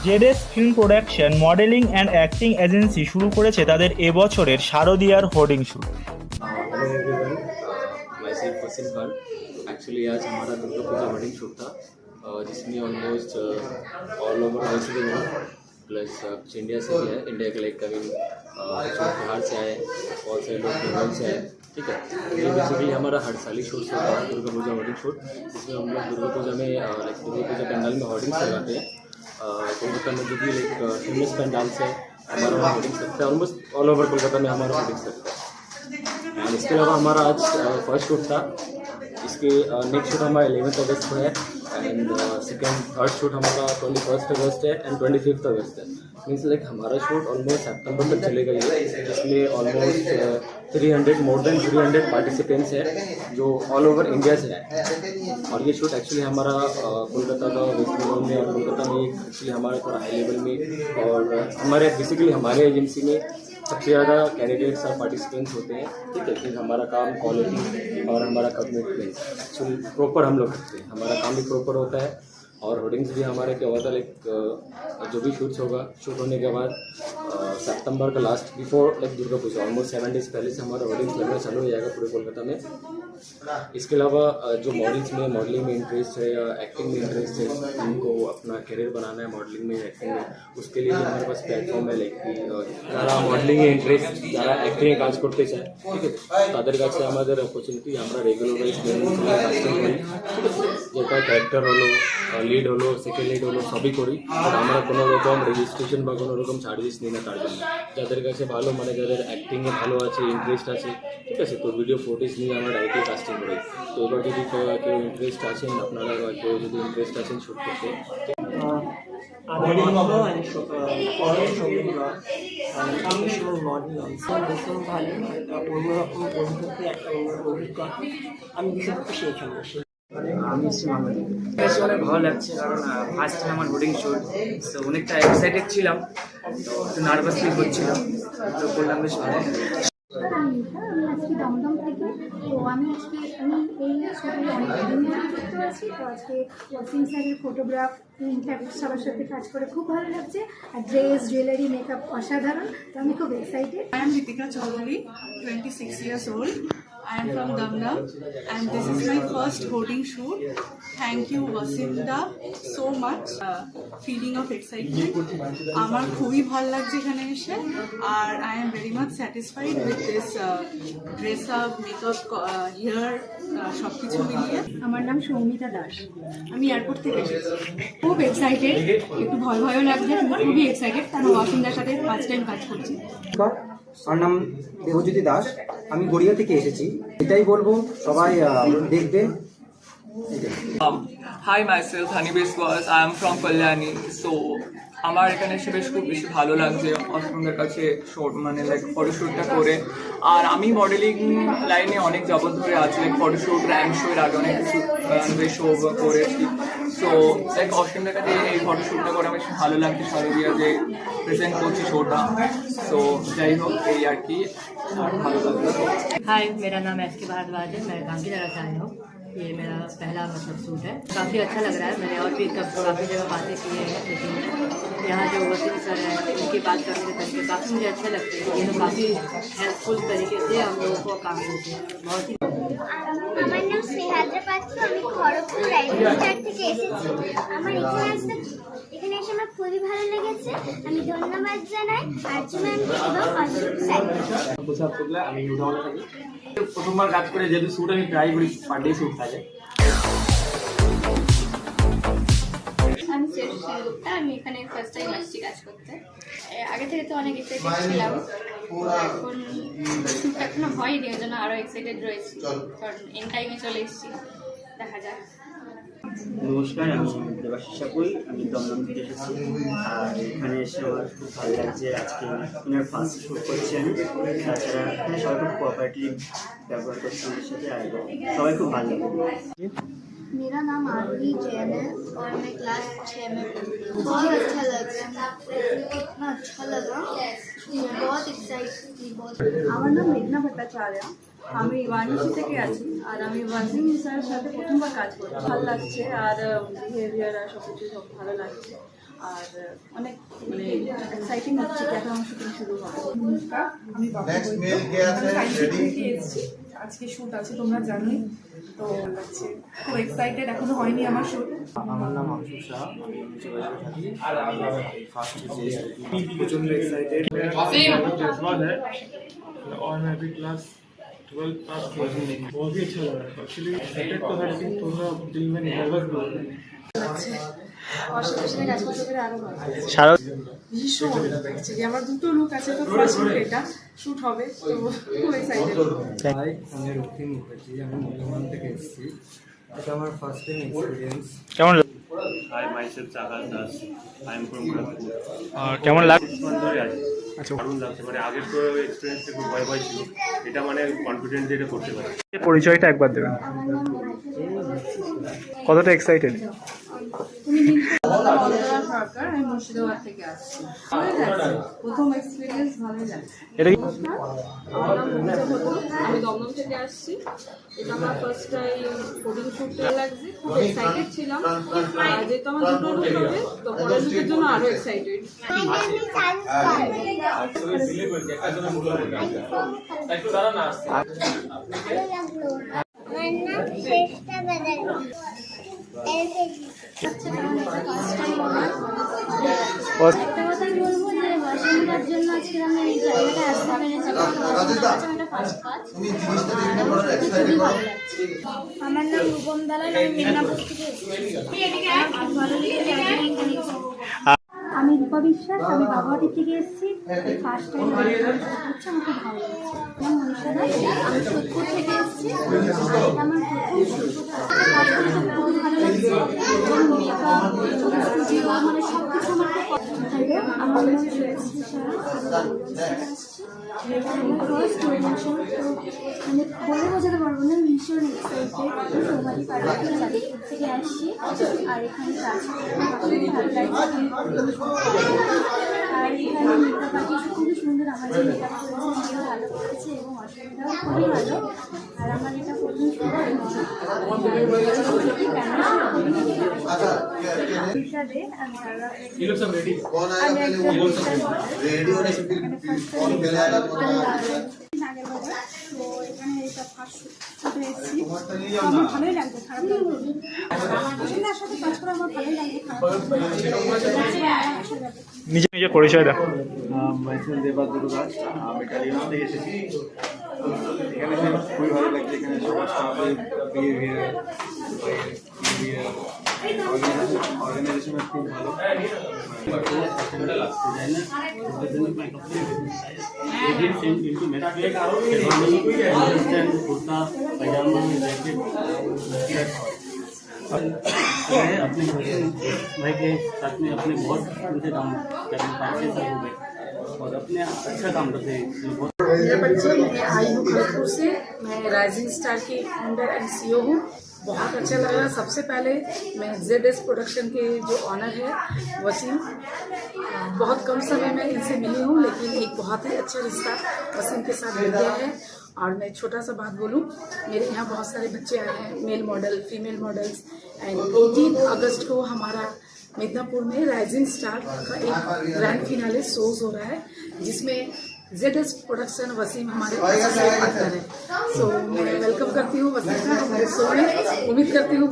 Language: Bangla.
ZS film production modelling and acting agency শুরু করেছে তাদের এবছরের শারদীয়ার hoarding shoot hello everyone myself Wasim Khan actually आज हमारा दुर्गा पूजा वेडिंग शूट था uh, जिसमें ऑलमोस्ट ऑल ओवर ऑल से हुआ प्लस कुछ इंडिया से भी है इंडिया के लाइक कभी कुछ लोग बिहार से आए बहुत सारे लोग बंगाल से आए ठीक है ये बेसिकली हमारा हर साल ही शूट होता है दुर्गा पूजा वेडिंग शूट जिसमें हम लोग दुर्गा पूजा में लाइक दुर्गा पूजा पंडाल में होर्डिंग्स लगाते हैं uh, कोलकाता में जो भी लाइक फ़ेमस पंडाल से हमारा वहाँ होर्डिंग्स लगता है ऑलमोस्ट ऑल ओवर कोलकाता में हमारा होर्डिंग्स लगता है। एंड इसके अलावा हमारा आज फ़र्स्ट शूट था। इसके नेक्स्ट शूट हमारा एलेवेंथ अगस्त को है। एंड सेकेंड थर्ड शूट हमारा ट्वेंटी फ़र्स्ट अगस्त है एंड ट्वेंटी फिफ्थ अगस्त है। मीन्स लाइक हमारा शूट ऑलमोस्ट सितंबर तक चलेगा ये। जिसमें almost three hundred more than three hundred participants है, जो ऑल ओवर इंडिया से है। और ये शूट एक्चुअली हमारा कोलकाता का वेस्ट बंगाल में और कोलकाता में एक्चुअली हमारा थोड़ा हाई लेवल में और हमारे बेसिकली हमारे एजेंसी में सबसे ज़्यादा कैंडिडेट्स और पार्टिसिपेंट्स होते हैं। ठीक है, फिर हमारा काम क्वालिटी और हमारा कमिटमेंट एक्चुअली प्रॉपर हम लोग करते हैं। हमारा काम भी प्रॉपर होता है और होर्डिंग्स भी हमारे क्या होता है लाइक जो भी शूट्स होगा शूट होने के बाद सितंबर का last before like Durga Puja almost seven days पहले से हमारा होर्डिंग्स लगना चालू हो जाएगा पूरे कोलकाता में इसके अलावा अ, जो मॉडल्स में मॉडलिंग में इंटरेस्ट है या एक्टिंग में इंटरेस्ट है उनको अपना करियर बनाना है मॉडलिंग में एक्टिंग में उसके लिए भी हमारे पास প্ল্যাটফর্ম है লাইক যারা মডেলিংয়ে ইন্টারেস্ট যারা অ্যাক্টিংয়ে কাজ করতে চায় ঠিক আছে তাদের কাছে আমাদের অপরচুনিটি আমরা রেগুলার ওয়াইজ কাস্টিং করি ঠিক আছে যেটা ক্যারেক্টার হলো লিড হলো সেকেন্ড লিড হলো সবই করি আর আমরা কোনো রকম রেজিস্ট্রেশন বা কোনো রকম চার্জেস নিই না তার জন্য যাদের কাছে ভালো মানে যাদের অ্যাক্টিংয়ে ভালো আছে ইন্টারেস্ট আছে ঠিক আছে? তো ভিডিও ফুটেজ নিয়ে আমরা ডাইরেক্টলি কাস্টিং করি। তো এবার যদি কেউ ইন্টারেস্ট আছেন আপনারা বা কেউ যদি ইন্টারেস্ট আছেন শ্যুট করতে ভীষণ মডেল ভীষণ ভালো অন্যরকম একটা অভিজ্ঞতা আমি ভীষণ খুশি এখানে অনেক ভালো লাগছে কারণ ফার্স্ট টাইম আমার বোর্ডিং শুট তো অনেকটা এক্সাইটেড ছিলাম। নার্ভাস ফিল করছিলাম তো করলাম বেশ ভালো। দমদম থেকে তো আমি আজকে আমি এই ছবি অনেকদিন ধরে যুক্ত আছি তো আজকে ওয়াসিম স্যারের ফটোগ্রাফ ইনফ্যাক্ট সবার সাথে কাজ করে খুব ভালো লাগছে আর ড্রেস জুয়েলারি মেকআপ অসাধারণ তো আমি খুব excited I am Ritika Chaudhary, 26 years old. I am from Damdam and this is my first hoarding shoot. Thank you Vasimda so much. Uh, feeling of excitement. আমার খুবই ভালো লাগছে এখানে এসে আর I am very much satisfied with this dress up makeup hair সব কিছু মিলিয়ে আমার নাম সৌমিতা দাস আমি এয়ারপোর্ট থেকে এসেছি খুব এক্সাইটেড একটু ভয় ভয়ও লাগছে খুবই এক্সাইটেড কারণ ওয়াসিমদার সাথে ফার্স্ট টাইম কাজ করছি আমার নাম দেবজ্যোতি দাস আমি গড়িয়া থেকে এসেছি এটাই বলব সবাই দেখবে Um, hi, myself Honeybase was. I am from Kalyani. So, আমার এখানে এসে বেশ খুব বেশি ভালো লাগছে অসমের কাছে শর্ট মানে লাইক ফটোশ্যুটটা করে আর আমি মডেলিং লাইনে অনেক যাবত ধরে আছি লাইক ফটোশ্যুট র্যাঙ্ক শো এর আগে অনেক কিছু রানওয়ে শো করেছি সো লাইক অসমের কাছে এই ফটোশ্যুটটা করে আমার বেশ ভালো লাগছে শারদীয়া যে প্রেজেন্ট করছি শোটা সো যাই হোক এই আর কি আর ভালো লাগলো हाय मेरा नाम एस के भारद्वाज है मैं गांधीनगर से आया हूँ ये मेरा पहला मतलब सूट है काफ़ी अच्छा लग रहा है मैंने और भी कब काफ़ी जगह बातें की है लेकिन यहाँ जो वसीम सर हैं उनकी बात करने के तरीके काफ़ी मुझे अच्छे लगते हैं ये लोग काफ़ी हेल्पफुल तरीके से हम लोगों को काम करते हैं बहुत ही আমার নাম স্নেহাদ্রা পাত্র আমি খড়গপুর রাইডার থেকে এসেছি আমার এখানে আসতে এখানে এসে আমার খুবই ভালো লেগেছে। আমি ধন্যবাদ জানাই আর্জু ম্যামকে এবং অশোক আমি প্রথমবার কাজ করে যেহেতু শ্যুট আমি ট্রাই করি পার ডে শ্যুট থাকে। আমি শ্রেষ্ঠ সেনগুপ্তা আমি এখানে ফার্স্ট টাইম আসছি কাজ করতে। আগে থেকে তো অনেক এক্সাইটেড ছিলাম। এখন শ্যুটটা এখনও হয়নি ওই জন্য আরও এক্সাইটেড রয়েছি। কারণ এন টাইমে চলে এসেছি। দেখা যাক। নমস্কার আমি দেবাশিস সাপুই আমি দমদম থেকে এসেছি আর এখানে এসে আমার খুব ভালো লাগছে আজকে এনার ফার্স্ট শুট করছি আমি তাছাড়া এখানে সবাই খুব কোঅপারেটিভ ব্যবহার করছে আমার সাথে আর সবাই খুব ভালো লাগে मेरा नाम आरवी जैन है और मैं क्लास छः में पढ़ती हूँ बहुत अच्छा लग रहा है इतना अच्छा लगा मैं बहुत एक्साइटेड थी बहुत আমার নাম মেঘনা ভট্টাচার্য আমি বারাণসী থেকে আছি আর আমি ওয়াজিম স্যারের সাথে প্রথমবার কাজ করছি ভালো লাগছে আর বিহেভিয়ার আর সব কিছু সব ভালো লাগছে আর অনেক মানে এক্সাইটিং হচ্ছে কি এখন আমার শুটিং শুরু হবে নমস্কার আমি বাবা থেকে এসেছি আজকে শ্যুট আছে তোমরা জানোই তো লাগছে খুব এক্সাইটেড এখনো হয়নি আমার শ্যুট আমার নাম অংশু শাহ আমি যোগাযোগ থাকি আর আমি ফার্স্ট যে প্রচন্ড এক্সাইটেড और मैं अभी क्लास আমি রক্তিম থেকে এসেছি এটা আমার ফার্স্ট টাইম এক্সপিরিয়েন্স কেমন Hi, myself Sagar Das. I কেমন লাগছে আচ্ছা। দারুণ লাগছে মানে আগের তো এক্সপিরিয়েন্স একটু ভয় ভয় ছিল। এটা মানে কনফিডেন্স এটা করতে পারি। পরিচয়টা একবার দেবেন। আমার কতটা এক্সাইটেড সরকার আমি মুর্শিদাবাদ থেকে আসছি প্রথম এক্সপিরিয়েন্স ভালোই লাগছে আমি দমদম থেকে আসছি এটা আমার ফার্স্ট টাইম কোডিং শুটে লাগছে এক্সাইটেড ছিলাম আর যেহেতু আমার দুটো লুক তো পরের লুকের জন্য আরও এক্সাইটেড আমার নাম শ্রেষ্ঠা ব্যানার্জি আমার নাম রূপম দালাল আমি মেদিনীপুর থেকে এসেছি আমার খুব ভালো লেগেছে আমি এখানে এসেছি। আমি রূপা বিশ্বাস আমি বাগুয়াটি থেকে এসেছি। ফার্স্ট টাইম আমি থেকে এসেছি। আমার বোঝাতে পারব না ভীষণ এক্সাইটেড থেকে আর এখানে ভালো আর এখানে মেকআপ আর্টিস্ট খুবই সুন্দর। আমার যে মেকআপ করেছে সেও ভালো করেছে এবং অসুবিধাও খুবই ভালো। আর আমার এটা প্রথম হিসাবে আমি সারা আমি তো এখানে এটা ফার্স্ট শুটে এসেছি আমার ভালোই লাগছে খারাপ লাগবে সাথে কাজ করে আমার ভালোই লাগছে খারাপ নিজে নিজের পরিচয় দেখো মাইসেল দেবা দুর্গাস আমি টালিগঞ্জ থেকে এসেছি। এখানে খুবই ভালো লাগছে। এখানে সবার স্টাফের বিহেভিয়ার। অর্গানাইজেশন খুব ভালো कुर्ता पैजामा जैकेट मैं अपने भाई के साथ में अपने बहुत उनसे काम करने पाँच छः साल हो गए और अपने अच्छा काम करते हैं बहुत मेरे बच्चे मैं आई हूँ खड़गपुर से मैं राइजिंग स्टार की फाउंडर एंड सीईओ हूँ बहुत अच्छा लग सबसे पहले मैं जेड एस प्रोडक्शन के जो ऑनर है, वसीम, बहुत कम समय में इनसे मिली हूँ, लेकिन एक बहुत ही अच्छा रिश्ता वसीम के साथ मिल गया है। और मैं छोटा सा बात बोलूँ, मेरे यहाँ बहुत सारे बच्चे आए हैं male model female models and 18 अगस्त को हमारा मिदनापुर में राइजिंग स्टार का एक ग्रैंड फिनाले शोज़ हो रहा है, जिसमें जेड एस प्रोडक्शन वसीम हमारे पार्टनर है। सो मैं वेलकम करती हूँ वसीम का हमारे शो में उम्मीद करती हूँ